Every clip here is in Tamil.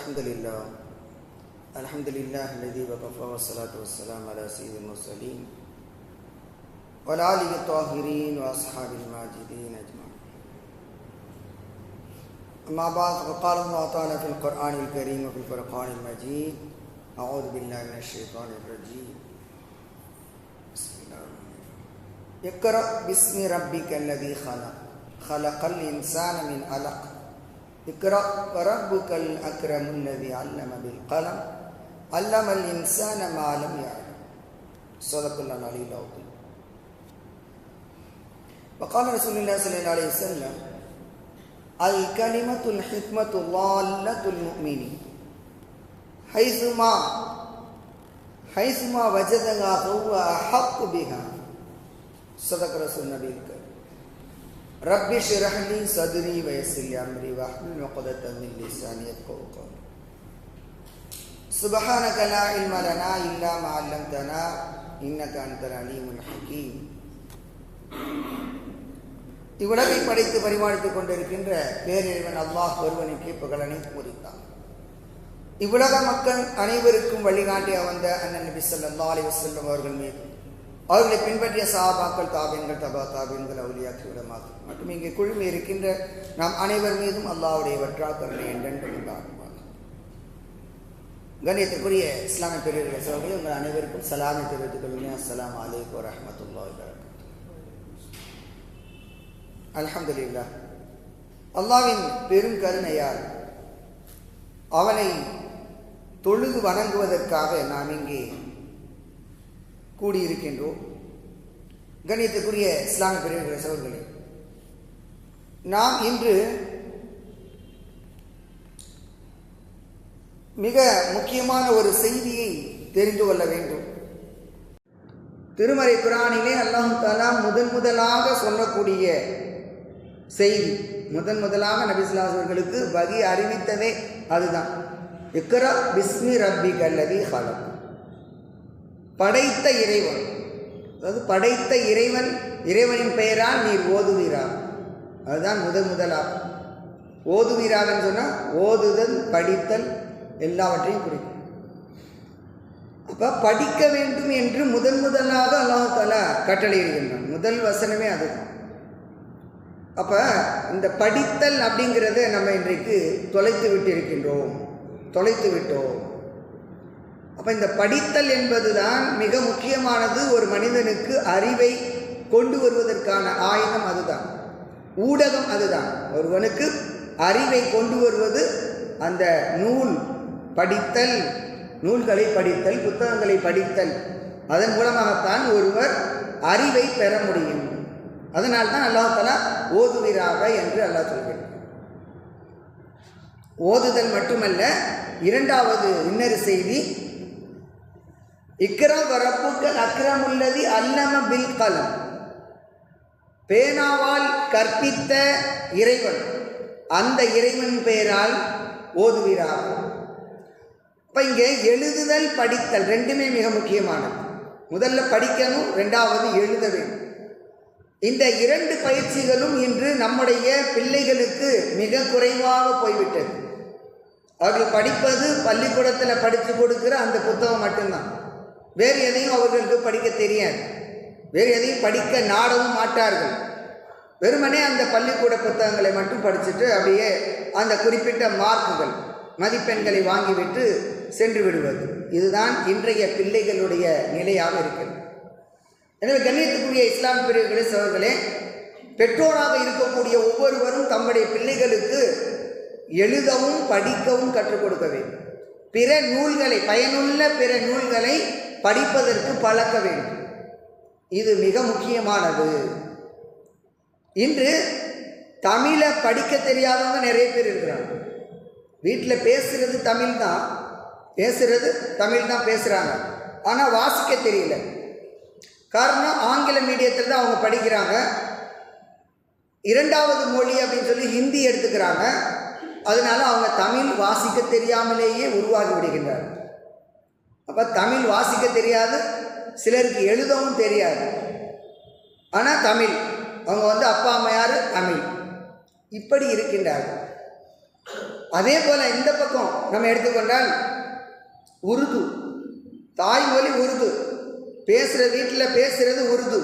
الحمد لله. الحمد لله الذي وكفى والصلاة والسلام على سيد المرسلين وعلى آله الطاهرين وأصحاب الماجدين أجمعين. أما بعد فقال الله تعالى في القرآن الكريم وفي الفرقان المجيد أعوذ بالله من الشيطان الرجيم. بسم الله الرحمن الرحيم. اقرأ باسم ربك الذي خلق. خلق الإنسان من علق. اقرأ وربك الأكرم الذي علم بالقلم. علم الإنسان ما لم يعلم. صدق الله العلي العظيم. وقال رسول الله صلى الله عليه وسلم الكلمة الحكمة ضالة المؤمن حيثما حيثما وجدها هو أحق بها. صدق رسول النبي الكريم. رب اشرح لي صدري ويسر لي امري واحلل عقدة من لساني يفقهوا قولي سبحانك لا علم لنا الا ما علمتنا انك انت العليم الحكيم இவ்வுலகை படைத்து பரிமாறித்துக் கொண்டிருக்கின்ற பேரிழவன் அல்லாஹ் ஒருவனுக்கு புகழனை குறித்தான் இவ்வுலக மக்கள் அனைவருக்கும் வழிகாட்டிய வந்த அண்ணன் நபி சொல்லா அலி வசல்லம் அவர்கள் மீது அவர்களை பின்பற்றிய சாபாக்கள் தாபியன்கள் தபா தாபியன்கள் அவுலியாக்கி விடமாக்கும் மற்றும் இங்கே குழுமி இருக்கின்ற நாம் அனைவர் மீதும் அல்லாவுடைய வற்றாக்கருணை என்றென்று உண்டாகுமாக கணியத்துக்குரிய இஸ்லாமிய பெரியர்களை சோழர்கள் உங்கள் அனைவருக்கும் சலாமை தெரிவித்துக் கொள்ளுங்க அஸ்லாம் அலைக்கு வரமத்துல்லா அலமதுல்லா அல்லாவின் பெரும் கருணையால் அவனை தொழுது வணங்குவதற்காக நாம் இங்கே கூடியிருக்கின்றோம் கணியத்துக்குரிய இஸ்லாமிய பிரிவுகளை சோர்களே நாம் இன்று மிக முக்கியமான ஒரு செய்தியை தெரிந்து கொள்ள வேண்டும். திருமறை குரானிலே அல்லாஹு தாலா முதன் முதலாக சொல்லக்கூடிய செய்தி முதன் முதலாக நபிசுல்லாசர்களுக்கு வகி அறிவித்ததே அதுதான். இக்கரா பிஸ்மி ரப்பி கல்லதி ஹலம் படைத்த இறைவன். அதாவது படைத்த இறைவன் இறைவனின் பெயரால் நீர் ஓதுவீரா. அதுதான் முதன் முதலாக ஓதுவீராகன்னு சொன்னால் ஓதுதல் படித்தல் எல்லாவற்றையும் குறிக்கும். அப்போ படிக்க வேண்டும் என்று முதன் முதலாக அல்லாஹால கட்டளையிடுகின்றான். முதல் வசனமே அதுதான். அப்போ இந்த படித்தல் அப்படிங்கிறத நம்ம இன்றைக்கு தொலைத்து விட்டு இருக்கின்றோம் தொலைத்து விட்டோம். அப்போ இந்த படித்தல் என்பதுதான் மிக முக்கியமானது. ஒரு மனிதனுக்கு அறிவை கொண்டு வருவதற்கான ஆயுதம் அதுதான். ஊடகம் அதுதான். ஒருவனுக்கு அறிவை கொண்டு வருவது அந்த நூல் படித்தல் நூல்களை படித்தல் புத்தகங்களை படித்தல். அதன் மூலமாகத்தான் ஒருவர் அறிவை பெற முடியும். அதனால் தான் அல்லாஹலா ஓதுவீராக என்று அல்லாஹ் சொல்கிறார் ஓதுதல் மட்டுமல்ல இரண்டாவது இன்னொரு செய்தி இக்ரம் வரப்புக்கள் அக்ரமுல்லதி அல்லம பில் கலம் பேனாவால் கற்பித்த இறைவன். அந்த இறைவன் பெயரால் ஓதுவீராக இப்போ இங்கே எழுதுதல் படித்தல் ரெண்டுமே மிக முக்கியமானது. முதல்ல படிக்கணும் ரெண்டாவது எழுத வேண்டும். இந்த இரண்டு பயிற்சிகளும் இன்று நம்முடைய பிள்ளைகளுக்கு மிக குறைவாக போய்விட்டது. அவர்கள் படிப்பது பள்ளிக்கூடத்தில் படித்து கொடுக்குற அந்த புத்தகம் மட்டும்தான். வேறு எதையும் அவர்களுக்கு படிக்க தெரியாது. வேறு எதையும் படிக்க நாடவும் மாட்டார்கள். வெறுமனே அந்த பள்ளிக்கூட புத்தகங்களை மட்டும் படிச்சுட்டு அப்படியே அந்த குறிப்பிட்ட மார்க்குகள் மதிப்பெண்களை வாங்கிவிட்டு சென்று விடுவது. இதுதான் இன்றைய பிள்ளைகளுடைய நிலையாக இருக்கிறது. எனவே கண்ணியத்துக்குரிய இஸ்லாம் பிரிவுகளே சோர்களே பெற்றோராக இருக்கக்கூடிய ஒவ்வொருவரும் தம்முடைய பிள்ளைகளுக்கு எழுதவும் படிக்கவும் கற்றுக் கொடுக்க வேண்டும். பிற நூல்களை பயனுள்ள பிற நூல்களை படிப்பதற்கு பழக்க வேண்டும். இது மிக முக்கியமானது. இன்று தமிழை படிக்க தெரியாதவங்க நிறைய பேர் இருக்கிறாங்க. வீட்டில் பேசுகிறது தமிழ் தான் பேசுகிறது தமிழ் தான் பேசுகிறாங்க ஆனால் வாசிக்க தெரியல. காரணம் ஆங்கில மீடியத்தில் தான் அவங்க படிக்கிறாங்க. இரண்டாவது மொழி அப்படின்னு சொல்லி ஹிந்தி எடுத்துக்கிறாங்க. அதனால அவங்க தமிழ் வாசிக்க தெரியாமலேயே உருவாகி விடுகின்றார் அப்போ தமிழ் வாசிக்க தெரியாது சிலருக்கு எழுதவும் தெரியாது. ஆனால் தமிழ் அவங்க வந்து அப்பா அம்மையார் தமிழ். இப்படி இருக்கின்றார்கள். அதே போல் இந்த பக்கம் நம்ம எடுத்துக்கொண்டால் உருது. தாய்மொழி உருது. பேசுகிற வீட்டில் பேசுகிறது உருது.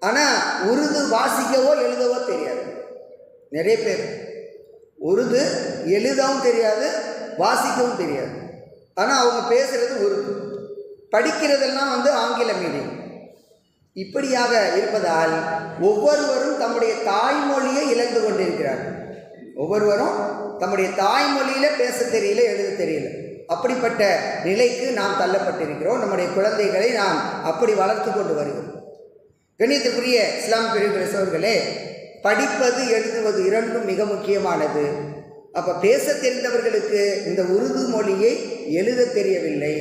ஆனால் உருது வாசிக்கவோ எழுதவோ தெரியாது. நிறைய பேர். உருது எழுதவும் தெரியாது வாசிக்கவும் தெரியாது. ஆனால் அவங்க பேசுகிறது உருது. படிக்கிறதெல்லாம் வந்து ஆங்கில மீடியம். இப்படியாக இருப்பதால் ஒவ்வொருவரும் தம்முடைய தாய்மொழியை இழந்து கொண்டிருக்கிறார்கள். ஒவ்வொருவரும் தம்முடைய தாய்மொழியில் பேச தெரியல எழுத தெரியல. அப்படிப்பட்ட நிலைக்கு நாம் தள்ளப்பட்டிருக்கிறோம். நம்முடைய குழந்தைகளை நாம் அப்படி வளர்த்து கொண்டு வருகிறோம். கணிதத்துக்குரிய இஸ்லாம் பிரிவு சோர்களே படிப்பது எழுதுவது இரண்டும் மிக முக்கியமானது. அப்போ பேச தெரிந்தவர்களுக்கு இந்த உருது மொழியை எழுத தெரியவில்லை.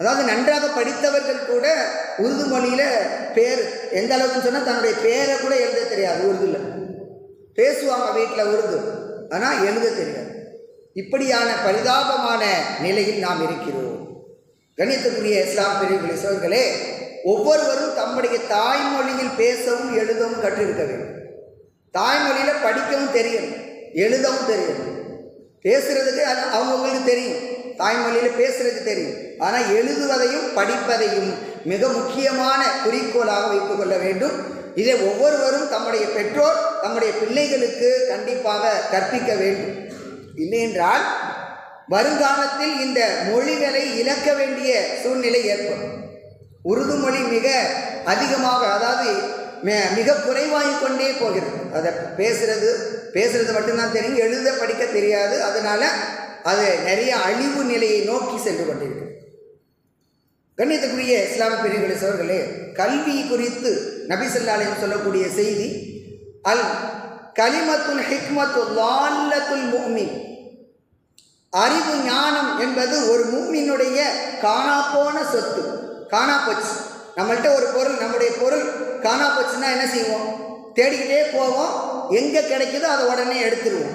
அதாவது நன்றாக படித்தவர்கள் கூட உருது மொழியில் பேர் எந்த அளவுக்குன்னு சொன்னால் தன்னுடைய பேரை கூட எழுத தெரியாது உருதுல பேசுவாங்க வீட்டில் உருது ஆனால் எழுத தெரியாது. இப்படியான பரிதாபமான நிலையில் நாம் இருக்கிறோம். கணித்துக்குரிய இஸ்லாம் பிரிவுகளை சோர்களே ஒவ்வொருவரும் தம்முடைய தாய்மொழியில் பேசவும் எழுதவும் கற்றிருக்க வேண்டும். தாய்மொழியில் படிக்கவும் தெரியணும். எழுதவும் தெரியும். பேசுகிறதுக்கு அது அவங்கவுங்களுக்கு தெரியும். தாய்மொழியில் பேசுகிறதுக்கு தெரியும். ஆனால் எழுதுவதையும் படிப்பதையும் மிக முக்கியமான குறிக்கோளாக வைத்துக்கொள்ள வேண்டும். இதை ஒவ்வொருவரும் தம்முடைய பெற்றோர் தம்முடைய பிள்ளைகளுக்கு கண்டிப்பாக கற்பிக்க வேண்டும். இல்லையென்றால் வருங்காலத்தில் இந்த மொழிகளை இழக்க வேண்டிய சூழ்நிலை ஏற்படும். உருது மொழி மிக அதிகமாக அதாவது மிக குறைவாகி கொண்டே போகிறது. அதை பேசுறது பேசுறது மட்டும்தான் தெரியும் எழுத படிக்க தெரியாது. அதனால அது நிறைய அழிவு நிலையை நோக்கி சென்று கொண்டிருக்கு. கண்ணியத்துக்குரிய இஸ்லாமிய பிரிவுகளை சோர்களே கல்வி குறித்து நபிசல்லாலையும் சொல்லக்கூடிய செய்தி அல் கலிமத்துல் ஹிக்மத்து லால்லத்துல் முஃமின். அறிவு ஞானம் என்பது ஒரு மூமினுடைய காணாப்போன சொத்து. காணா போச்சு. ஒரு பொருள் நம்முடைய பொருள் காணா போச்சுன்னா என்ன செய்வோம்? தேடிக்கிட்டே போவோம். எங்கே கிடைக்குதோ அதை உடனே எடுத்துருவோம்.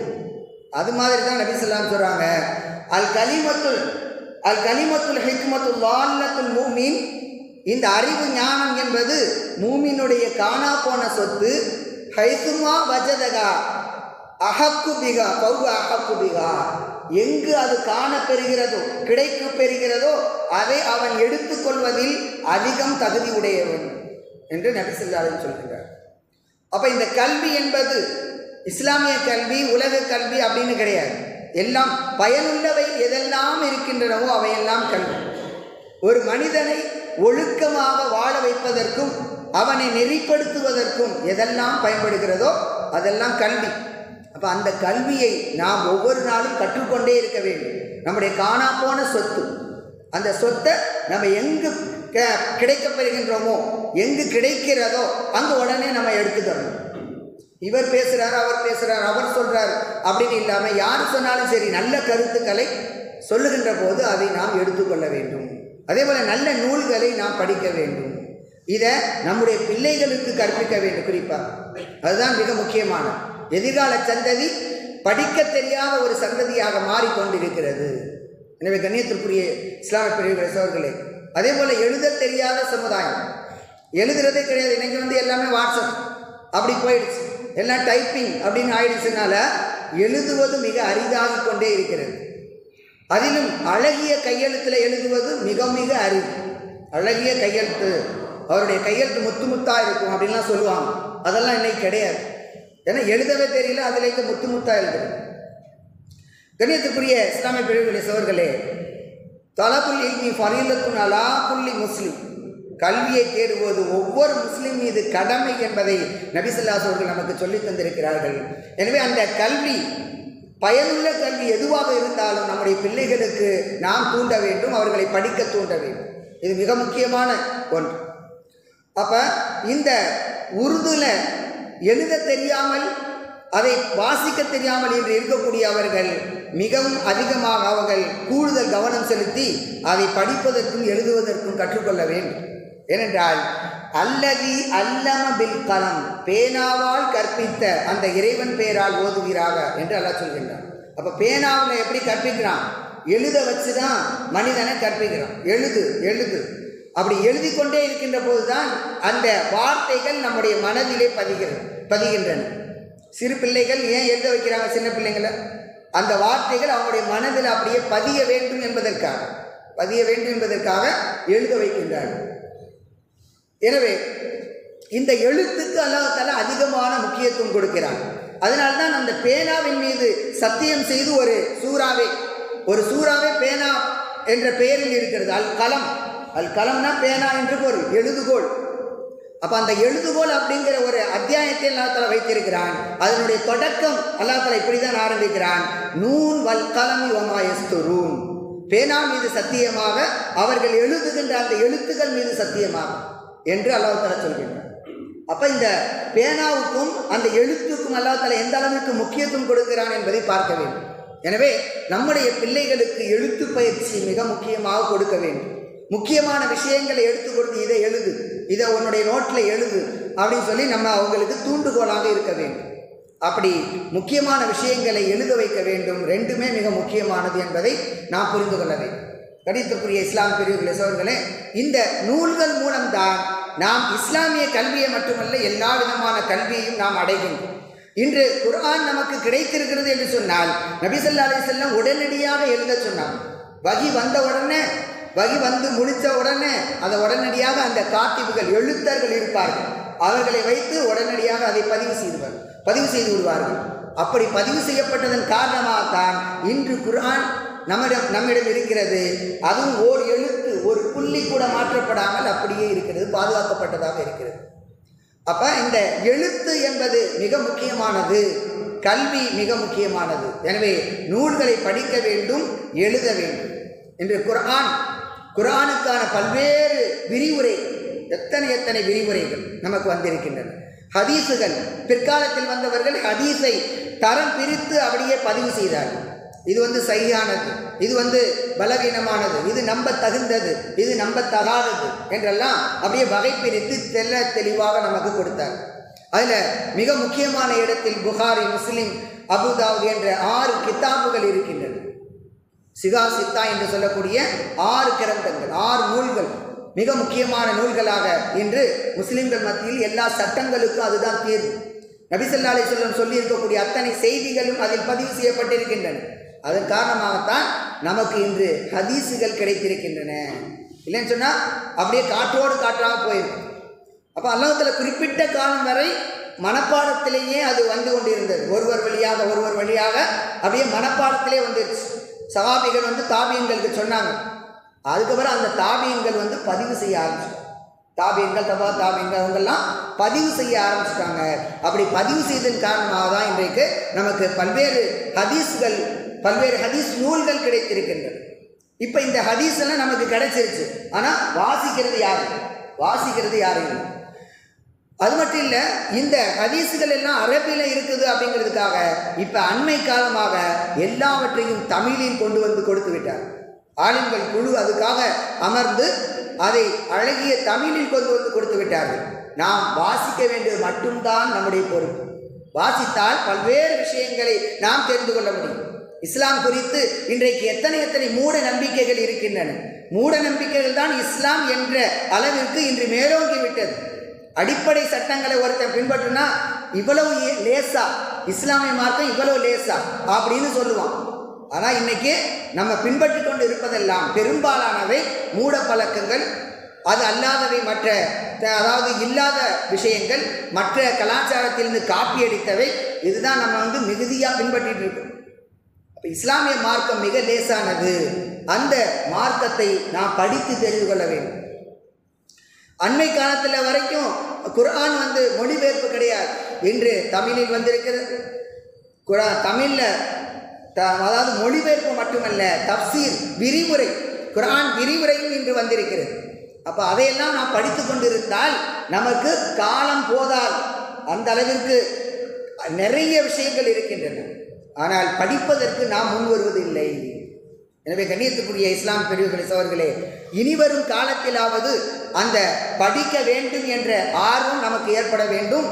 அது மாதிரி தான் நபிசல்லாம் சொல்கிறாங்க அல் கலிமத்துல் அல் கலிமத்துல் ஹிக்மத்துல் வால்லத்துல் மூமின். இந்த அறிவு ஞானம் என்பது மூமினுடைய காணா போன சொத்து. ஹைசுமா வஜதகா அஹக்கு பிகா பௌ அஹக்கு பிகா. எங்கு அது காணப்பெறுகிறதோ கிடைக்க பெறுகிறதோ அதை அவன் எடுத்துக்கொள்வதில் அதிகம் தகுதி உடையவன் என்று நபிசல்லாலும் சொல்கிறார் அப்போ இந்த கல்வி என்பது இஸ்லாமிய கல்வி உலக கல்வி அப்படின்னு கிடையாது. எல்லாம் பயனுள்ளவை எதெல்லாம் இருக்கின்றனவோ அவையெல்லாம் கல்வி. ஒரு மனிதனை ஒழுக்கமாக வாழ வைப்பதற்கும் அவனை நெறிப்படுத்துவதற்கும் எதெல்லாம் பயன்படுகிறதோ அதெல்லாம் கல்வி. அப்போ அந்த கல்வியை நாம் ஒவ்வொரு நாளும் கற்றுக்கொண்டே இருக்க வேண்டும். நம்முடைய காணாப்போன சொத்து. அந்த சொத்தை நம்ம எங்கு க- எங்கு கிடைக்கிறதோ அங்கே உடனே நம்ம எடுத்துக்கணும். இவர் பேசுகிறார் அவர் பேசுகிறார் அவர் சொல்கிறார் அப்படின்னு இல்லாமல் யார் சொன்னாலும் சரி நல்ல கருத்துக்களை சொல்லுகின்ற போது அதை நாம் எடுத்துக்கொள்ள வேண்டும். அதே போல் நல்ல நூல்களை நாம் படிக்க வேண்டும். இதை நம்முடைய பிள்ளைகளுக்கு கற்பிக்க வேண்டும் குறிப்பாக அதுதான் மிக முக்கியமான. எதிர்கால சந்ததி படிக்க தெரியாத ஒரு சந்ததியாக மாறிக்கொண்டிருக்கிறது. எனவே கண்ணியத்திற்குரிய இஸ்லாமிய பிரிவு சோர்களே அதே போல் எழுத தெரியாத சமுதாயம். எழுதுறதே கிடையாது. இன்றைக்கி வந்து எல்லாமே வாட்ஸ்அப். அப்படி போயிடுச்சு. எல்லாம் டைப்பிங் அப்படின்னு ஆயிடுச்சுனால எழுதுவது மிக அரிதாகி கொண்டே இருக்கிறது. அதிலும் அழகிய கையெழுத்தில் எழுதுவது மிக மிக அரிது. அழகிய கையெழுத்து. அவருடைய கையெழுத்து முத்து முத்தாக இருக்கும் அப்படின்லாம் சொல்லுவாங்க. அதெல்லாம் இன்னைக்கு கிடையாது. ஏன்னா எழுதவே தெரியல அதுலேருந்து முத்து முத்தாக எழுதுறது. கணியத்துக்குரிய இஸ்லாமிய பிரிவுகளை சோர்களே தலபுல் இல்மி ஃபரீலத்துன் அலா புள்ளி முஸ்லீம். கல்வியை தேடுவது ஒவ்வொரு முஸ்லீம் மீது கடமை என்பதை நபிசல்லாஸ் அவர்கள் நமக்கு சொல்லித் தந்திருக்கிறார்கள். எனவே அந்த கல்வி பயனுள்ள கல்வி எதுவாக இருந்தாலும் நம்முடைய பிள்ளைகளுக்கு நாம் தூண்ட வேண்டும் அவர்களை படிக்க தூண்ட வேண்டும். இது மிக முக்கியமான ஒன்று. அப்போ இந்த உருதுல எழுத தெரியாமல் அதை வாசிக்க தெரியாமல் இன்று இருக்கக்கூடிய அவர்கள் மிகவும் அதிகமாக அவர்கள் கூடுதல் கவனம் செலுத்தி அதை படிப்பதற்கும் எழுதுவதற்கும் கற்றுக்கொள்ள வேண்டும். ஏனென்றால் அல்லதி அல்லம பில் கலம் பேனாவால் கற்பித்த அந்த இறைவன் பெயரால் ஓதுவீராக என்று அல்லாஹ் சொல்கின்றான். அப்போ பேனாவில் எப்படி கற்பிக்கிறான்? எழுத வச்சு தான் மனிதனை கற்பிக்கிறான். எழுது எழுது. அப்படி எழுதி கொண்டே இருக்கின்ற போதுதான் அந்த வார்த்தைகள் நம்முடைய மனதிலே பதிகிறது பதிகின்றன. சிறு பிள்ளைகள் ஏன் எழுத வைக்கிறாங்க சின்ன பிள்ளைங்களை? அந்த வார்த்தைகள் அவங்களுடைய மனதில் அப்படியே பதிய வேண்டும் என்பதற்காக பதிய வேண்டும் என்பதற்காக எழுத வைக்கின்றார்கள் எனவே இந்த எழுத்துக்கு அல்லாஹால அதிகமான முக்கியத்துவம் கொடுக்கிறான். அதனால்தான் அந்த பேனாவின் மீது சத்தியம் செய்து ஒரு சூறாவே ஒரு சூறாவே பேனா என்ற பெயரில் இருக்கிறது. அல் கலம் அல் கலம்னா பேனா என்று பொருள். எழுதுகோள். அப்போ அந்த எழுதுகோல் அப்படிங்கிற ஒரு அத்தியாயத்தை அல்லாத்தால வைத்திருக்கிறான். அதனுடைய தொடக்கம் அல்லாத்தால இப்படி தான் ஆரம்பிக்கிறான். நூன் வல் கலமி ஒமாயஸ்துரூன் பேனா மீது சத்தியமாக அவர்கள் எழுதுகின்ற அந்த எழுத்துக்கள் மீது சத்தியமாக என்று அல்லாஹால சொல்கின்றார் அப்போ இந்த பேனாவுக்கும் அந்த எழுத்துக்கும் அல்லாஹால எந்த அளவுக்கு முக்கியத்துவம் கொடுக்கிறான் என்பதை பார்க்க வேண்டும். எனவே நம்முடைய பிள்ளைகளுக்கு எழுத்து பயிற்சி மிக முக்கியமாக கொடுக்க வேண்டும். முக்கியமான விஷயங்களை எடுத்து கொடுத்து இதை எழுது. இதை உன்னுடைய நோட்டில் எழுது அப்படின்னு சொல்லி நம்ம அவங்களுக்கு தூண்டுகோலாக இருக்க வேண்டும். அப்படி முக்கியமான விஷயங்களை எழுத வைக்க வேண்டும். ரெண்டுமே மிக முக்கியமானது என்பதை நாம் புரிந்து கொள்ள வேண்டும். கணித்துக்குரிய இஸ்லாம் பிரிவுகளை சோர்களே இந்த நூல்கள் மூலம்தான் நாம் இஸ்லாமிய கல்வியை மட்டுமல்ல எல்லா விதமான கல்வியையும் நாம் அடைகின்றோம். இன்று குர்ஆன் நமக்கு கிடைத்திருக்கிறது என்று சொன்னால் நபிசல்லா அலி செல்லம் உடனடியாக எழுத சொன்னார் வகி வந்த உடனே வகி வந்து முடித்த உடனே அதை உடனடியாக அந்த காத்திபுகள் எழுத்தர்கள் இருப்பார்கள். அவர்களை வைத்து உடனடியாக அதை பதிவு செய்துவார் பதிவு செய்து விடுவார்கள். அப்படி பதிவு செய்யப்பட்டதன் காரணமாகத்தான் இன்று குர்ஆன் நம்மிடம் நம்மிடம் இருக்கிறது. அதுவும் ஓர் எழுத்து ஒரு புள்ளி கூட மாற்றப்படாமல் அப்படியே இருக்கிறது பாதுகாக்கப்பட்டதாக இருக்கிறது. அப்போ இந்த எழுத்து என்பது மிக முக்கியமானது. கல்வி மிக முக்கியமானது. எனவே நூல்களை படிக்க வேண்டும் எழுத வேண்டும். என்று குர்ஆன் குரானுக்கான பல்வேறு விரிவுரை எத்தனை எத்தனை விரிவுரைகள் நமக்கு வந்திருக்கின்றன. ஹதீஸுகள் பிற்காலத்தில் வந்தவர்கள் ஹதீஸை தரம் பிரித்து அப்படியே பதிவு செய்தார்கள். இது வந்து சரியானது இது வந்து பலவீனமானது இது நம்ப தகுந்தது இது நம்ப தகாதது என்றெல்லாம் அப்படியே வகை பிரித்து தெல்ல தெளிவாக நமக்கு கொடுத்தார். அதில் மிக முக்கியமான இடத்தில் புகாரி முஸ்லீம் அபுதாவுத் என்ற ஆறு கித்தாபுகள் இருக்கின்றன. சிகா சித்தா என்று சொல்லக்கூடிய ஆறு கிரந்தங்கள் ஆறு நூல்கள் மிக முக்கியமான நூல்களாக இன்று முஸ்லிம்கள் மத்தியில் எல்லா சட்டங்களுக்கும் அதுதான் தீர்வு. நபிசல்லா அலி சொல்லம் சொல்லி இருக்கக்கூடிய அத்தனை செய்திகளும் அதில் பதிவு செய்யப்பட்டிருக்கின்றன. அதன் காரணமாகத்தான் நமக்கு இன்று ஹதீஸுகள் கிடைத்திருக்கின்றன. இல்லைன்னு சொன்னால் அப்படியே காற்றோடு காற்றாக போயிருக்கும் அப்போ அல்லாஹத்தில் குறிப்பிட்ட காலம் வரை மனப்பாடத்திலேயே அது வந்து கொண்டிருந்தது. ஒருவர் வழியாக ஒருவர் வழியாக அப்படியே மனப்பாடத்திலே வந்துருச்சு. சவாபிகள் வந்து தாபியங்களுக்கு சொன்னாங்க. அதுக்கப்புறம் அந்த தாபியங்கள் வந்து பதிவு செய்ய ஆரம்பிச்சு. தாபியங்கள் தபா தாபியங்கள் அவங்கெல்லாம் பதிவு செய்ய ஆரம்பிச்சிட்டாங்க. அப்படி பதிவு செய்ததன் காரணமாக தான் இன்றைக்கு நமக்கு பல்வேறு ஹதீஸ்கள் பல்வேறு ஹதீஸ் நூல்கள் கிடைத்திருக்கின்றன. இப்போ இந்த ஹதீஸ் எல்லாம் நமக்கு கிடைச்சிருச்சு. ஆனால் வாசிக்கிறது யாரு? வாசிக்கிறது யாரும் இல்லை அது மட்டும் இல்லை இந்த ஹதீஸுகள் எல்லாம் அரபியில் இருக்குது அப்படிங்கிறதுக்காக இப்போ அண்மை காலமாக எல்லாவற்றையும் தமிழில் கொண்டு வந்து கொடுத்து விட்டார். ஆளுங்கள் குழு அதுக்காக அமர்ந்து அதை அழகிய தமிழில் கொண்டு வந்து கொடுத்து விட்டார்கள். நாம் வாசிக்க வேண்டியது மட்டும்தான் நம்முடைய பொறுப்பு. வாசித்தால் பல்வேறு விஷயங்களை நாம் தெரிந்து கொள்ள முடியும். இஸ்லாம் குறித்து இன்றைக்கு எத்தனை எத்தனை மூட நம்பிக்கைகள் இருக்கின்றன. மூட நம்பிக்கைகள் தான் இஸ்லாம் என்ற அளவிற்கு இன்று மேலோங்கி விட்டது அடிப்படை சட்டங்களை ஒருத்தன் பின்பற்றுனா இவ்வளவு ஏ- லேசா இஸ்லாமிய மார்க்கம் இவ்வளவு லேசா அப்படின்னு சொல்லுவான். ஆனால் இன்னைக்கு நம்ம பின்பற்றி கொண்டு இருப்பதெல்லாம் பெரும்பாலானவை மூட பழக்கங்கள் அது அல்லாதவை மற்ற த- அதாவது இல்லாத விஷயங்கள் மற்ற கலாச்சாரத்திலிருந்து காப்பி அடித்தவை இதுதான் நம்ம வந்து மிகுதியாக பின்பற்றிட்டு இருக்கோம். அப்போ இஸ்லாமிய மார்க்கம் மிக லேசானது. அந்த மார்க்கத்தை நாம் படித்து தெரிந்து கொள்ள வேண்டும். அண்மை காலத்தில் வரைக்கும் குர்ஆன் வந்து மொழிபெயர்ப்பு கிடையாது. இன்று தமிழில் வந்திருக்கிறது. குரா தமிழில் த அதாவது மொழிபெயர்ப்பு மட்டுமல்ல தப்சீர் விரிவுரை குரான் விரிவுரையும் இன்று வந்திருக்கிறது. அப்போ அதையெல்லாம் நாம் படித்து கொண்டிருந்தால் நமக்கு காலம் போதால் அந்த அளவிற்கு நிறைய விஷயங்கள் இருக்கின்றன. ஆனால் படிப்பதற்கு நாம் முன் வருவதில்லை எனவே கண்ணியத்துக்குரிய இஸ்லாம் பெரியவர்களே சவர்களே இனிவரும் காலத்திலாவது அந்த படிக்க வேண்டும் என்ற ஆர்வம் நமக்கு ஏற்பட வேண்டும்.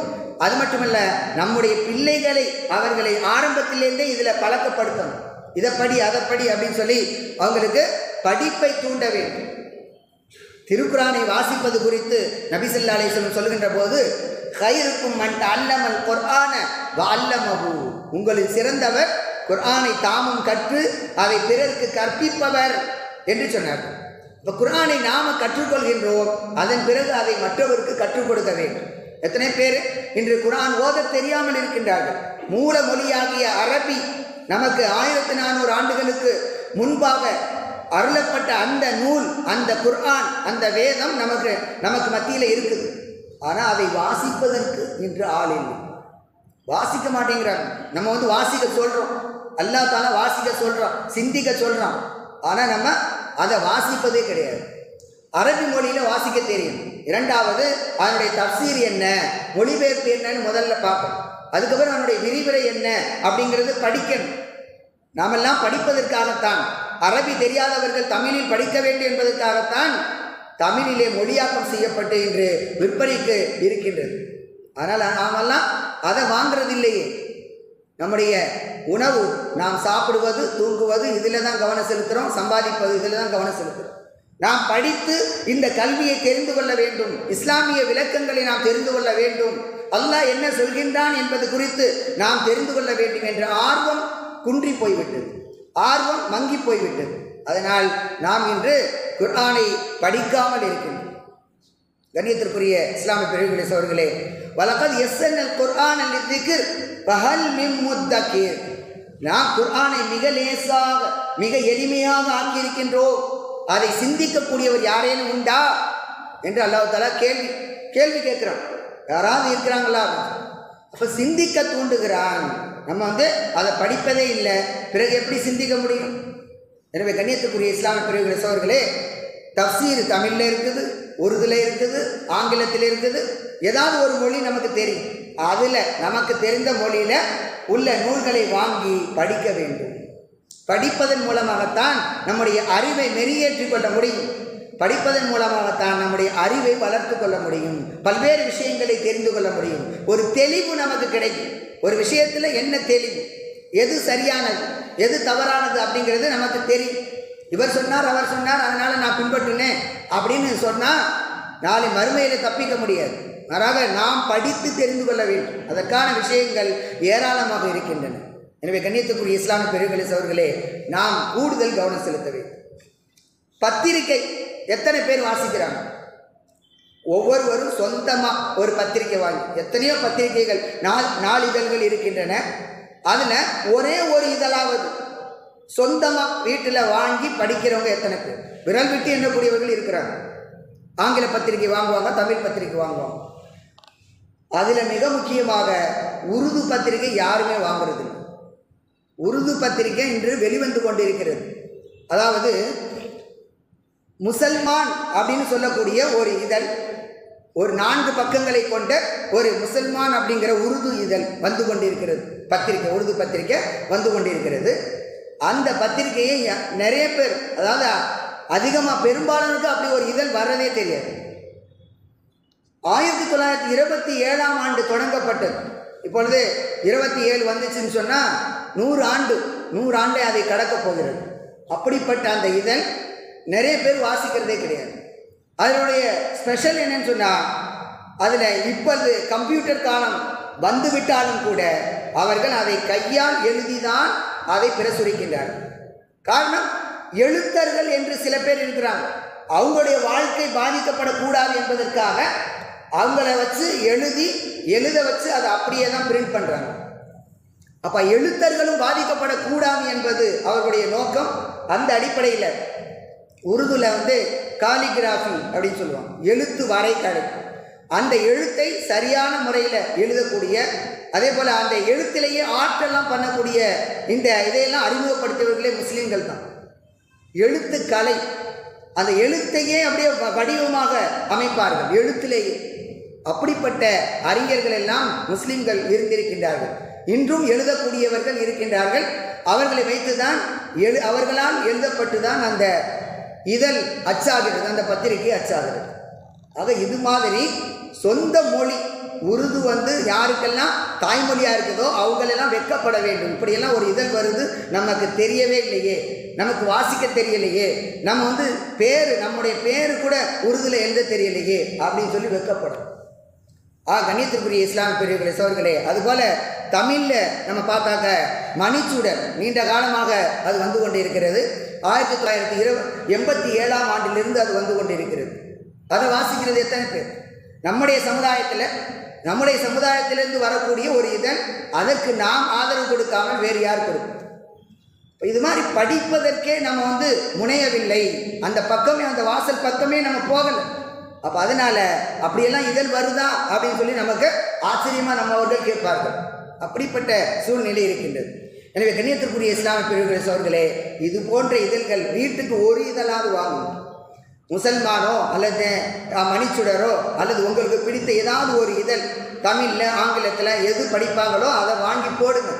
அது மட்டுமல்ல நம்முடைய பிள்ளைகளை அவர்களை ஆரம்பத்திலேருந்தே இதில் பழக்கப்படுத்தணும். இதை படி அதை படி அப்படின்னு சொல்லி அவங்களுக்கு படிப்பை தூண்ட வேண்டும். திருக்குறானை வாசிப்பது குறித்து நபிசல்லா அலிஸ்லம் சொல்கின்ற போது கயிறுக்கும் மண் அல்லமல் குர்ஆன அல்லமகு உங்களில் சிறந்தவர் குர்ஆனை தாமும் கற்று அதை பிறருக்கு கற்பிப்பவர் என்று சொன்னார் இப்போ குரானை நாம் கற்றுக்கொள்கின்றோம். அதன் பிறகு அதை மற்றவருக்கு கற்றுக் கொடுக்க வேண்டும். எத்தனை பேர் இன்று குரான் ஓத தெரியாமல் இருக்கின்றார்கள். மூல மொழியாகிய அரபி நமக்கு ஆயிரத்தி நானூறு ஆண்டுகளுக்கு முன்பாக அருளப்பட்ட அந்த நூல் அந்த குர்ஆன் அந்த வேதம் நமக்கு நமக்கு மத்தியில் இருக்குது. ஆனால் அதை வாசிப்பதற்கு இன்று ஆள் இல்லை. வாசிக்க மாட்டேங்கிறாங்க. நம்ம வந்து வாசிக்க சொல்கிறோம் அல்லா தால வாசிக்க சொல்கிறோம் சிந்திக்க சொல்கிறோம் ஆனால் நம்ம அதை வாசிப்பதே கிடையாது. அரபி மொழியில் வாசிக்க தெரியும். இரண்டாவது அதனுடைய தப்சீர் என்ன மொழிபெயர்ப்பு என்னன்னு முதல்ல பார்க்கணும். அதுக்கப்புறம் அதனுடைய விரிவுரை என்ன அப்படிங்கிறது படிக்கணும். நாமெல்லாம் படிப்பதற்காகத்தான். அரபி தெரியாதவர்கள் தமிழில் படிக்க வேண்டும் என்பதற்காகத்தான் தமிழிலே மொழியாக்கம் செய்யப்பட்டு இன்று விற்பனைக்கு இருக்கின்றது. அதனால் நாமெல்லாம் அதை வாங்குறதில்லையே. நம்முடைய உணவு நாம் சாப்பிடுவது தூங்குவது இதில் தான் கவனம் செலுத்துகிறோம் சம்பாதிப்பது இதில் தான் கவனம் செலுத்துகிறோம் நாம் படித்து இந்த கல்வியை தெரிந்து கொள்ள வேண்டும். இஸ்லாமிய விளக்கங்களை நாம் தெரிந்து கொள்ள வேண்டும். அல்லாஹ் என்ன சொல்கின்றான் என்பது குறித்து நாம் தெரிந்து கொள்ள வேண்டும் என்ற ஆர்வம் குன்றி போய்விட்டது. ஆர்வம் மங்கி போய்விட்டது. அதனால் நாம் இன்று குர்ஆனை படிக்காமல் இருக்கின்றோம். கண்ணியத்திற்குரிய இஸ்லாமிய பிரிவுகளை சோர்களே வலக்கது எஸ்என்எல் குர்ஆன் அல்லிக்கு பஹல் மிம் முத்தகீர் நாம் குர்ஆனை மிக லேசாக மிக எளிமையாக ஆக்கியிருக்கின்றோம். அதை சிந்திக்கக்கூடியவர் யாரேனும் உண்டா? என்று அல்லாஹ் கேள்வி கேள்வி கேட்குறான். யாராவது இருக்கிறாங்களா? அப்போ சிந்திக்க தூண்டுகிறான். நம்ம வந்து அதை படிப்பதே இல்லை. பிறகு எப்படி சிந்திக்க முடியும்? எனவே கண்ணியத்துக்குரிய இஸ்லாமிய பிரிவுகளை சோர்களே தப்சீர் தமிழில் இருக்குது. உருதுல இருக்குது ஆங்கிலத்தில் இருக்குது ஏதாவது ஒரு மொழி நமக்கு தெரியும். அதில் நமக்கு தெரிந்த மொழியில் உள்ள நூல்களை வாங்கி படிக்க வேண்டும். படிப்பதன் மூலமாகத்தான் நம்முடைய அறிவை மெருகேற்றிக் கொள்ள முடியும். படிப்பதன் மூலமாகத்தான் நம்முடைய அறிவை வளர்த்து கொள்ள முடியும். பல்வேறு விஷயங்களை தெரிந்து கொள்ள முடியும். ஒரு தெளிவு நமக்கு கிடைக்கும். ஒரு விஷயத்தில் என்ன தெளிவு? எது சரியானது? எது தவறானது அப்படிங்கிறது நமக்கு தெரியும். இவர் சொன்னார் அவர் சொன்னார் அதனால் நான் பின்பற்றினேன். அப்படின்னு சொன்னால் நாளை மறுமையில் தப்பிக்க முடியாது. மாறாக நாம் படித்து தெரிந்து கொள்ள வேண்டும். அதற்கான விஷயங்கள் ஏராளமாக இருக்கின்றன. எனவே கண்ணியத்துக்குரிய இஸ்லாமிய பெருகளை அவர்களே நாம் கூடுதல் கவனம் செலுத்த வேண்டும். பத்திரிகை எத்தனை பேர் வாசிக்கிறாங்க? ஒவ்வொருவரும் சொந்தமாக ஒரு பத்திரிக்கை வாங்கி எத்தனையோ பத்திரிகைகள் நாள் நாளிதழ்கள் இருக்கின்றன. அதில் ஒரே ஒரு இதழாவது சொந்தமாக வீட்டில் வாங்கி படிக்கிறவங்க எத்தனை பேர்? விரல் விட்டு எண்ணக்கூடியவர்கள் இருக்கிறாங்க? ஆங்கில பத்திரிகை வாங்குவாங்க தமிழ் பத்திரிகை வாங்குவாங்க. அதில் மிக முக்கியமாக உருது பத்திரிகை யாருமே வாங்குறது உருது பத்திரிகை இன்று வெளிவந்து கொண்டிருக்கிறது. அதாவது முசல்மான் அப்படின்னு சொல்லக்கூடிய ஒரு இதழ் ஒரு நான்கு பக்கங்களை கொண்ட ஒரு முசல்மான் அப்படிங்கிற உருது இதழ் வந்து கொண்டிருக்கிறது. பத்திரிக்கை உருது பத்திரிக்கை வந்து கொண்டிருக்கிறது. அந்த பத்திரிகையை நிறைய பேர் அதாவது அதிகமாக பெரும்பாலானுக்கு அப்படி ஒரு இதழ் வர்றதே தெரியாது. ஆயிரத்தி தொள்ளாயிரத்தி இருபத்தி ஏழாம் ஆண்டு தொடங்கப்பட்டது. இப்பொழுது இருபத்தி ஏழு வந்துச்சுன்னு சொன்னால் நூறு ஆண்டு நூறு ஆண்டை அதை கடக்கப் போகிறது. அப்படிப்பட்ட அந்த இதழ் நிறைய பேர் வாசிக்கிறதே கிடையாது. அதனுடைய ஸ்பெஷல் என்னன்னு சொன்னால் அதில் இப்பொழுது கம்ப்யூட்டர் காலம் வந்துவிட்டாலும் கூட அவர்கள் அதை கையால் எழுதிதான் அதை பிரசுரிக்கின்றார். காரணம் எழுத்தர்கள் என்று சில பேர் இருக்கிறாங்க. அவங்களுடைய வாழ்க்கை பாதிக்கப்படக்கூடாது என்பதற்காக அவங்கள வச்சு எழுதி எழுத வச்சு அதை அப்படியே தான் பிரிண்ட் பண்ணுறாங்க அப்போ எழுத்தர்களும் பாதிக்கப்படக்கூடாது என்பது அவர்களுடைய நோக்கம். அந்த அடிப்படையில் உருதுல வந்து காலிகிராஃபி அப்படின்னு சொல்லுவாங்க. எழுத்து வரைகலை. அந்த எழுத்தை சரியான முறையில் எழுதக்கூடிய அதே போல் அந்த எழுத்திலேயே ஆற்றெல்லாம் பண்ணக்கூடிய இந்த இதையெல்லாம் அறிமுகப்படுத்தியவர்களே முஸ்லீம்கள் தான். எழுத்து கலை அந்த எழுத்தையே அப்படியே வ- வடிவமாக அமைப்பார்கள் எழுத்திலேயே. அப்படிப்பட்ட அறிஞர்கள் எல்லாம் முஸ்லீம்கள் இருந்திருக்கின்றார்கள். இன்றும் எழுதக்கூடியவர்கள் இருக்கின்றார்கள். அவர்களை வைத்துதான் எழு அவர்களால் எழுதப்பட்டு தான் அந்த இதழ் அச்சாகிறது அந்த பத்திரிகை அச்சாகிறது. ஆக இது மாதிரி சொந்த மொழி உருது வந்து யாருக்கெல்லாம் தாய்மொழியாக இருக்குதோ அவங்களெல்லாம் வெக்கப்பட வேண்டும். இப்படியெல்லாம் ஒரு இதழ் வருது நமக்கு தெரியவே இல்லையே. நமக்கு வாசிக்க தெரியலையே. நம்ம வந்து பேர் நம்முடைய பேர் கூட உருதுல எழுத தெரியலையே அப்படின்னு சொல்லி வெக்கப்படும். ஆ கண்ணியத்திற்குரிய இஸ்லாம் பெரியவர்களே சோர்களே அதுபோல் தமிழில் நம்ம பார்த்தாக்க மணிச்சூடர் நீண்ட காலமாக அது வந்து கொண்டிருக்கிறது. ஆயிரத்தி தொள்ளாயிரத்தி இரு எண்பத்தி ஏழாம் ஆண்டிலிருந்து அது வந்து கொண்டிருக்கிறது. அதை வாசிக்கிறது எத்தனை பேர்? நம்முடைய சமுதாயத்தில் நம்முடைய சமுதாயத்திலிருந்து வரக்கூடிய ஒரு இதழ் அதற்கு நாம் ஆதரவு கொடுக்காமல் வேறு யார் கொடுக்கும்? இது மாதிரி படிப்பதற்கே நம்ம வந்து முனையவில்லை. அந்த பக்கமே அந்த வாசல் பக்கமே நம்ம போகலை. அப்போ அதனால் அப்படியெல்லாம் இதழ் வருதா அப்படின்னு சொல்லி நமக்கு ஆச்சரியமாக நம்ம அவர்கள் கேட்பார்கள். அப்படிப்பட்ட சூழ்நிலை இருக்கின்றது. எனவே கண்ணியத்திற்குரிய இஸ்லாமிய பிரிவுகளை சோர்களே இது போன்ற இதழ்கள் வீட்டுக்கு ஒரு இதழாவது வாங்கணும். முசல்மானோ அல்லது மணிச்சுடரோ அல்லது உங்களுக்கு பிடித்த ஏதாவது ஒரு இதழ் தமிழில் ஆங்கிலத்தில் எது படிப்பாங்களோ அதை வாங்கி போடுங்க.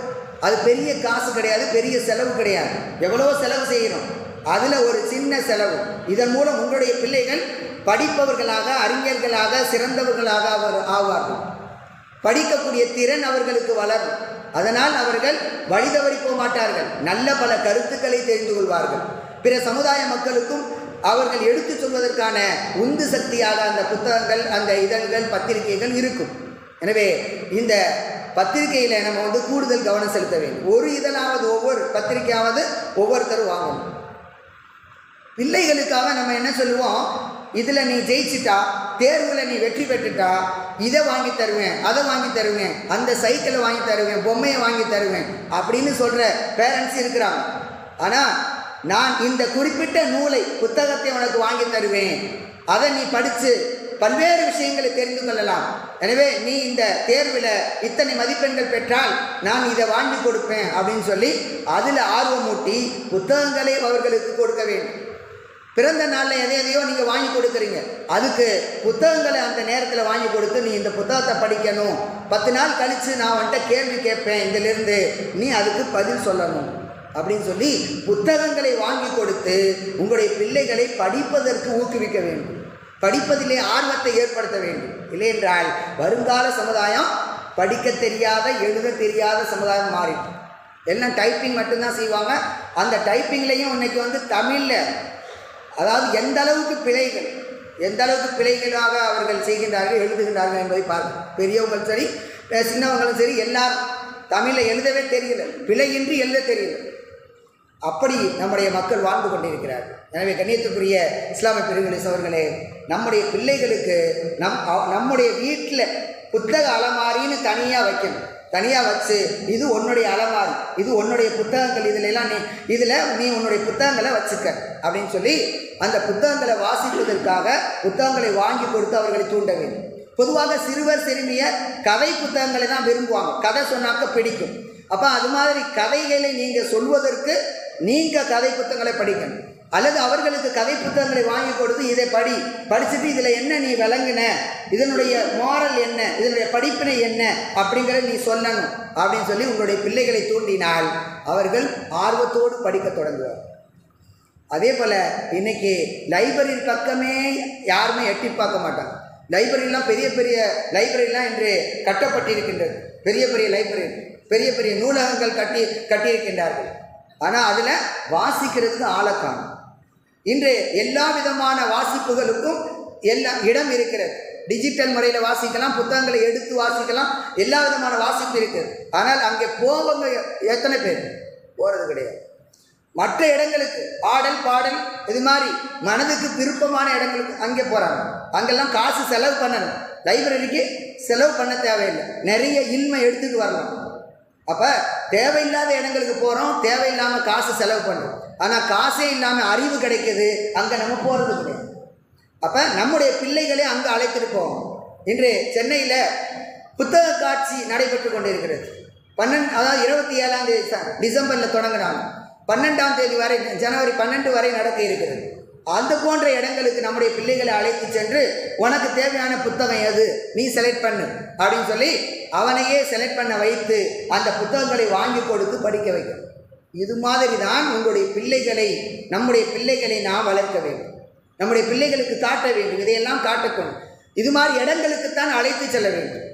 அது பெரிய காசு கிடையாது பெரிய செலவு கிடையாது. எவ்வளோ செலவு செய்கிறோம் அதில் ஒரு சின்ன செலவு. இதன் மூலம் உங்களுடைய பிள்ளைகள் படிப்பவர்களாக அறிஞர்களாக சிறந்தவர்களாக அவர் ஆவார்கள். படிக்கக்கூடிய திறன் அவர்களுக்கு வளரும். அதனால் அவர்கள் வழிதவறி போக மாட்டார்கள் நல்ல பல கருத்துக்களை தெரிந்து கொள்வார்கள். பிற சமுதாய மக்களுக்கும் அவர்கள் எடுத்துச் சொல்வதற்கான உந்து சக்தியாக அந்த புத்தகங்கள் அந்த இதழ்கள் பத்திரிகைகள் இருக்கும். எனவே இந்த பத்திரிகையில் நம்ம வந்து கூடுதல் கவனம் செலுத்த வேண்டும். ஒரு இதழாவது ஒவ்வொரு பத்திரிகையாவது ஒவ்வொருத்தரும் வாங்கணும். பிள்ளைகளுக்காக நம்ம என்ன சொல்லுவோம்? இதில் நீ ஜெயிச்சிட்டா தேர்வில் நீ வெற்றி பெற்றுட்டா இதை வாங்கி தருவேன் அதை வாங்கி தருவேன் அந்த சைக்கிளை வாங்கி தருவேன் பொம்மையை வாங்கி தருவேன் அப்படின்னு சொல்கிற பேரண்ட்ஸ் இருக்கிறாங்க. ஆனால் நான் இந்த குறிப்பிட்ட நூலை புத்தகத்தை உனக்கு வாங்கி தருவேன். அதை நீ படித்து பல்வேறு விஷயங்களை தெரிந்து கொள்ளலாம். எனவே நீ இந்த தேர்வில் இத்தனை மதிப்பெண்கள் பெற்றால் நான் இதை வாங்கி கொடுப்பேன் அப்படின்னு சொல்லி அதில் ஆர்வமூட்டி புத்தகங்களை அவர்களுக்கு கொடுக்க வேண்டும். பிறந்த நாளில் எதை எதையோ நீங்கள் வாங்கி கொடுக்குறீங்க. அதுக்கு புத்தகங்களை அந்த நேரத்தில் வாங்கி கொடுத்து நீ இந்த புத்தகத்தை படிக்கணும். பத்து நாள் கழித்து நான் வந்துட்ட கேள்வி கேட்பேன். இதிலிருந்து நீ அதுக்கு பதில் சொல்லணும். அப்படின்னு சொல்லி புத்தகங்களை வாங்கி கொடுத்து உங்களுடைய பிள்ளைகளை படிப்பதற்கு ஊக்குவிக்க வேண்டும். படிப்பதிலே ஆர்வத்தை ஏற்படுத்த வேண்டும். இல்லையென்றால் வருங்கால சமுதாயம் படிக்க தெரியாத எழுத தெரியாத சமுதாயம் மாறிட்டு எல்லாம் டைப்பிங் மட்டும்தான் செய்வாங்க? அந்த டைப்பிங்லேயும் இன்னைக்கு வந்து தமிழில் அதாவது எந்த அளவுக்கு பிழைகள் எந்த அளவுக்கு பிழைகளாக அவர்கள் செய்கின்றார்கள் எழுதுகின்றார்கள் என்பதை பார்க்கணும் பெரியவங்களும் சரி சின்னவங்களும் சரி எல்லாரும் தமிழில் எழுதவே தெரியல. பிழையின்றி எழுத தெரியல. அப்படி நம்முடைய மக்கள் வாழ்ந்து கொண்டிருக்கிறார்கள் எனவே கண்ணியத்துக்குரிய இஸ்லாமிய பிரிவுகளிஸ் அவர்களே நம்முடைய பிள்ளைகளுக்கு நம் நம்முடைய வீட்டில் புத்தக அலமாரின்னு தனியாக வைக்கணும். தனியாக வச்சு இது உன்னுடைய அலமாரி இது உன்னுடைய புத்தகங்கள் இதில் எல்லாம் நீ இதில் நீ உன்னுடைய புத்தகங்களை வச்சுக்க அப்படின்னு சொல்லி அந்த புத்தகங்களை வாசிப்பதற்காக புத்தகங்களை வாங்கி கொடுத்து அவர்களை தூண்ட வேண்டும். பொதுவாக சிறுவர் சிறுமியர் கதை புத்தகங்களை தான் விரும்புவாங்க. கதை சொன்னாக்க பிடிக்கும். அப்போ அது மாதிரி கதைகளை நீங்கள் சொல்வதற்கு நீங்கள் கதை புத்தகங்களை படிக்கணும் அல்லது அவர்களுக்கு கதை புத்தகங்களை வாங்கி கொடுத்து இதை படி படிச்சுட்டு இதில் என்ன நீ விளங்குன? இதனுடைய மாரல் என்ன? இதனுடைய படிப்பினை என்ன? அப்படிங்கிறத நீ சொல்லணும். அப்படின்னு சொல்லி உங்களுடைய பிள்ளைகளை தூண்டினால் அவர்கள் ஆர்வத்தோடு படிக்க தொடங்குவார். அதே போல் இன்னைக்கு லைப்ரரி பக்கமே யாருமே எட்டி பார்க்க மாட்டாங்க. லைப்ரரிலாம் பெரிய பெரிய லைப்ரரிலாம் இன்று கட்டப்பட்டிருக்கின்றது. பெரிய பெரிய லைப்ரரி பெரிய பெரிய நூலகங்கள் கட்டி கட்டியிருக்கின்றார்கள். ஆனால் அதில் வாசிக்கிறதுக்கு ஆளை காணும். இன்று எல்லா விதமான வாசிப்புகளுக்கும் எல்லா இடம் இருக்கிறது. டிஜிட்டல் முறையில் வாசிக்கலாம் புத்தகங்களை எடுத்து வாசிக்கலாம் எல்லா விதமான வாசிப்பு இருக்குது ஆனால் அங்கே போவங்க எத்தனை பேர்? போகிறது கிடையாது. மற்ற இடங்களுக்கு ஆடல் பாடல் இது மாதிரி மனதுக்கு விருப்பமான இடங்களுக்கு அங்கே போகிறாங்க அங்கெல்லாம் காசு செலவு பண்ணணும். லைப்ரரிக்கு செலவு பண்ண தேவையில்லை. நிறைய இன்மை எடுத்துட்டு வரலாம். அப்போ தேவையில்லாத இடங்களுக்கு போகிறோம் தேவையில்லாமல் காசு செலவு பண்ணுறோம் ஆனால் காசே இல்லாமல் அறிவு கிடைக்கிது அங்கே நம்ம போகிறது கிடையாது. அப்போ நம்முடைய பிள்ளைகளே அங்கே அழைத்துட்டு போவோம் இன்று சென்னையில் புத்தக காட்சி நடைபெற்று கொண்டிருக்கிறது. பன்னெண்டு அதாவது இருபத்தி ஏழாம் தேதி டிசம்பரில் தொடங்கினாங்க பன்னெண்டாம் தேதி வரை ஜனவரி பன்னெண்டு வரை நடக்க இருக்கிறது. அந்த போன்ற இடங்களுக்கு நம்முடைய பிள்ளைகளை அழைத்து சென்று உனக்கு தேவையான புத்தகம் எது? நீ செலக்ட் பண்ணு. அப்படின்னு சொல்லி அவனையே செலக்ட் பண்ண வைத்து அந்த புத்தகங்களை வாங்கி கொடுத்து படிக்க வைக்கும். இது மாதிரி தான் உங்களுடைய பிள்ளைகளை நம்முடைய பிள்ளைகளை நாம் வளர்க்க வேண்டும். நம்முடைய பிள்ளைகளுக்கு காட்ட வேண்டும். இதையெல்லாம் காட்டக்கணும் இது மாதிரி இடங்களுக்குத்தான் அழைத்து செல்ல வேண்டும்.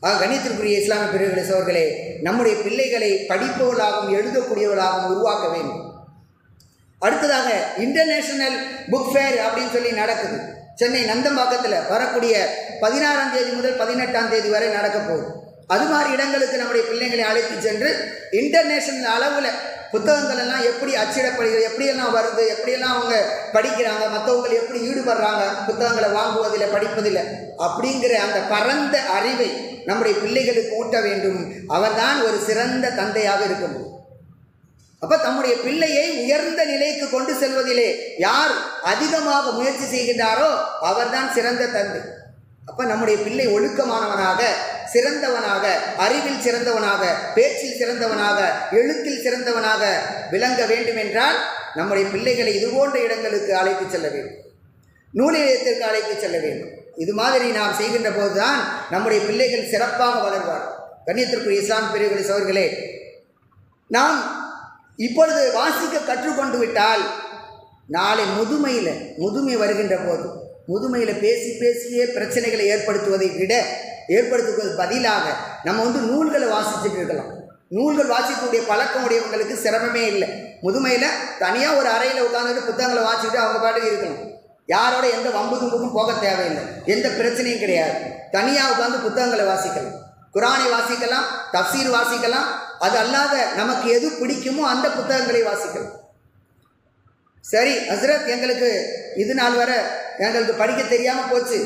ஆக கணித்திற்குரிய இஸ்லாமிய பிரிவுகளை சோர்களே நம்முடைய பிள்ளைகளை படிப்பவர்களாகவும் எழுதக்கூடியவர்களாகவும் உருவாக்க வேண்டும். அடுத்ததாக இன்டர்நேஷனல் புக் ஃபேர் அப்படின்னு சொல்லி நடக்குது. சென்னை நந்தம்பாக்கத்தில் வரக்கூடிய பதினாறாம் தேதி முதல் பதினெட்டாம் தேதி வரை நடக்க போகுது. அது மாதிரி இடங்களுக்கு நம்முடைய பிள்ளைங்களை அழைத்து சென்று இன்டர்நேஷனல் அளவில் புத்தகங்கள் எல்லாம் எப்படி அச்சிடப்படுகிறது எப்படியெல்லாம் வருது எப்படியெல்லாம் அவங்க படிக்கிறாங்க மற்றவங்க எப்படி ஈடுபடுறாங்க புத்தகங்களை வாங்குவதில் படிப்பதில் அப்படிங்கிற அந்த பரந்த அறிவை நம்முடைய பிள்ளைகளுக்கு ஊட்ட வேண்டும். அவர்தான் ஒரு சிறந்த தந்தையாக இருக்க முடியும். அப்ப தம்முடைய பிள்ளையை உயர்ந்த நிலைக்கு கொண்டு செல்வதிலே யார் அதிகமாக முயற்சி செய்கின்றாரோ அவர்தான் சிறந்த தந்தை. அப்ப நம்முடைய பிள்ளை ஒழுக்கமானவனாக சிறந்தவனாக அறிவில் சிறந்தவனாக பேச்சில் சிறந்தவனாக எழுத்தில் சிறந்தவனாக விளங்க வேண்டும் என்றால் நம்முடைய பிள்ளைகளை இது போன்ற இடங்களுக்கு அழைத்து செல்ல வேண்டும். நூலிலையத்திற்கு அழைத்து செல்ல வேண்டும். இது மாதிரி நாம் செய்கின்ற போதுதான் நம்முடைய பிள்ளைகள் சிறப்பாக வளர்வார் கண்ணியத்திற்குரிய இஸ்லாம் பிரிவுகளை சவர்களே நாம் இப்பொழுது வாசிக்க கற்றுக்கொண்டு விட்டால் நாளை முதுமையில் முதுமை வருகின்ற போது முதுமையில் பேசி பேசியே பிரச்சனைகளை ஏற்படுத்துவதை விட ஏற்படுத்துவதற்கு பதிலாக நம்ம வந்து நூல்களை வாசிச்சுட்டு இருக்கலாம். நூல்கள் வாசிக்கக்கூடிய பழக்கம் உடையவங்களுக்கு சிரமமே இல்லை. முதுமையில் தனியாக ஒரு அறையில் உட்காந்துட்டு புத்தகங்களை வாசிச்சுட்டு அவங்க பாட்டுக்கு இருக்கணும். யாரோட எந்த வம்பு தும்புக்கும் போக தேவையில்லை. எந்த பிரச்சனையும் கிடையாது. தனியாக உட்காந்து புத்தகங்களை வாசிக்கலாம். குரானை வாசிக்கலாம் தப்சீர் வாசிக்கலாம் அது அல்லாத நமக்கு எது பிடிக்குமோ அந்த புத்தகங்களை வாசிக்கலாம் சரி ஹஸ்ரத் எங்களுக்கு இது நாள் வர எங்களுக்கு படிக்க தெரியாமல் போச்சு.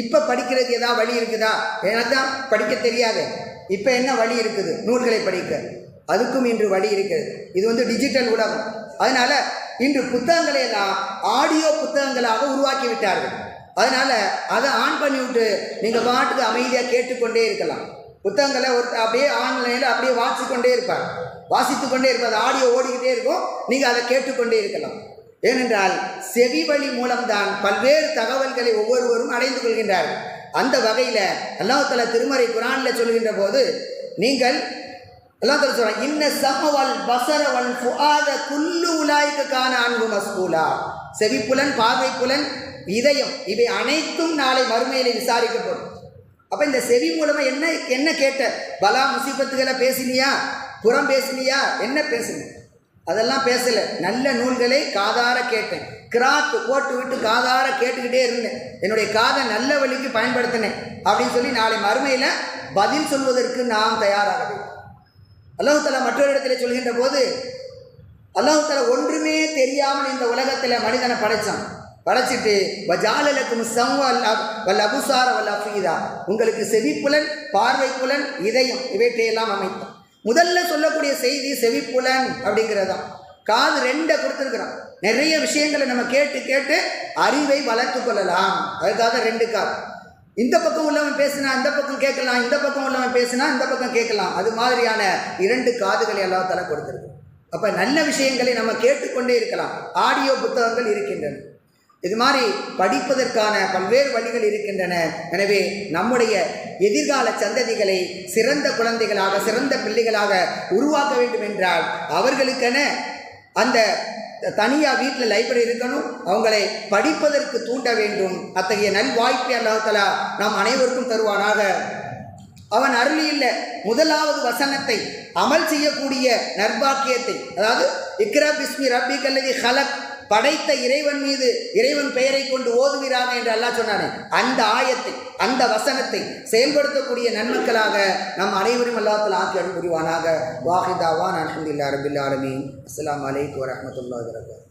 இப்போ படிக்கிறது ஏதாவது வழி இருக்குதா? எனக்கு தான் படிக்க தெரியாது. இப்போ என்ன வழி இருக்குது? நூல்களை படிக்க. அதுக்கும் இன்று வழி இருக்கிறது. இது வந்து டிஜிட்டல் ஊடகம் அதனால் இன்று புத்தகங்களை எல்லாம் ஆடியோ புத்தகங்களாக உருவாக்கி விட்டார்கள். அதனால் அதை ஆன் பண்ணி விட்டு நீங்கள் பாட்டுக்கு அமைதியாக கேட்டுக்கொண்டே இருக்கலாம். புத்தகங்களை ஒரு அப்படியே ஆன்லைனில் அப்படியே வாசித்து கொண்டே இருப்பார். வாசித்து கொண்டே இருப்பார் ஆடியோ ஓடிக்கிட்டே இருக்கும். நீங்கள் அதை கேட்டுக்கொண்டே இருக்கலாம். ஏனென்றால் செவி வழி மூலம்தான் பல்வேறு தகவல்களை ஒவ்வொருவரும் அடைந்து கொள்கின்றார்கள். அந்த வகையில் அல்லாஹால திருமறை குரானில் சொல்கின்ற போது நீங்கள் எல்லாம் தஆலா சொல்கிறாங்க இன்ன சமவல் பசரவன் ஃபுஆத குல்லு உலாய்க்குக்கான அன்பு மஸ்கூலா. செவிப்புலன் பார்வைப்புலன் இதயம் இவை அனைத்தும் நாளை மறுமையிலே விசாரிக்கப்படும். அப்போ இந்த செவி மூலமாக என்ன என்ன கேட்ட? பலா முசீபத்துகளை பேசினியா? புறம் பேசினியா? என்ன பேசுங்க அதெல்லாம் பேசலை. நல்ல நூல்களை காதார கேட்டேன். கிராத்து போட்டு விட்டு காதார கேட்டுக்கிட்டே இருந்தேன். என்னுடைய காதை நல்ல வழிக்கு பயன்படுத்தினேன் அப்படின்னு சொல்லி நாளை மறுமையில் பதில் சொல்வதற்கு நாம் தயாராக வேண்டும். மற்றொரு இடத்துல சொல்கின்ற போது அல்லாஹு ஒன்றுமே தெரியாமல் இந்த உலகத்தில் மனிதனை படைச்சான். படைச்சிட்டு வஜாலலக்கும் சம்வல் வல் அபுசார வல் அஃபீதா உங்களுக்கு செவிப்புலன் பார்வைப்புலன் இதயம் இவற்றையெல்லாம் அமைத்தான் முதல்ல சொல்லக்கூடிய செய்தி செவிப்புலன் அப்படிங்கிறதான் காது ரெண்டை கொடுத்துருக்குறான் நிறைய விஷயங்களை நம்ம கேட்டு கேட்டு அறிவை வளர்த்து கொள்ளலாம். அதுக்காக ரெண்டு காது. இந்த பக்கம் உள்ளவன் பேசினா இந்த பக்கம் கேட்கலாம். இந்த பக்கம் உள்ளவன் பேசினா இந்த பக்கம் கேட்கலாம். அது மாதிரியான இரண்டு காதுகளை எல்லாம் கொடுத்துருக்கு அப்போ நல்ல விஷயங்களை நம்ம கேட்டுக்கொண்டே இருக்கலாம். ஆடியோ புத்தகங்கள் இருக்கின்றன. இது மாதிரி படிப்பதற்கான பல்வேறு வழிகள் இருக்கின்றன. எனவே நம்முடைய எதிர்கால சந்ததிகளை சிறந்த குழந்தைகளாக சிறந்த பிள்ளைகளாக உருவாக்க வேண்டும் என்றால் அவர்களுக்கென அந்த தனியாக வீட்டில் லைப்ரரி இருக்கணும். அவங்களை படிப்பதற்கு தூண்ட வேண்டும். அத்தகைய நல்வாய்ப்பை அல்லாஹலா நாம் அனைவருக்கும் தருவானாக. அவன் அருளியுள்ள முதலாவது வசனத்தை அமல் செய்யக்கூடிய நர்பாக்கியத்தை அதாவது இக்ரா பிஸ்மி ரப்பி கல்லதி ஹலக் படைத்த இறைவன் மீது இறைவன் பெயரை கொண்டு ஓதுகிறாங்க என்று அல்லாஹ் சொன்னானே. அந்த ஆயத்தை அந்த வசனத்தை செயல்படுத்தக்கூடிய நன்மக்களாக நம் அனைவரும் அல்லாத்தில் ஆக்கி அருள் வாஹிதாவான் அலமதுல்லா ரபில் ஆலமீன். அஸ்லாம் வலைக்கம் வரமத்துல்லா வரகாத்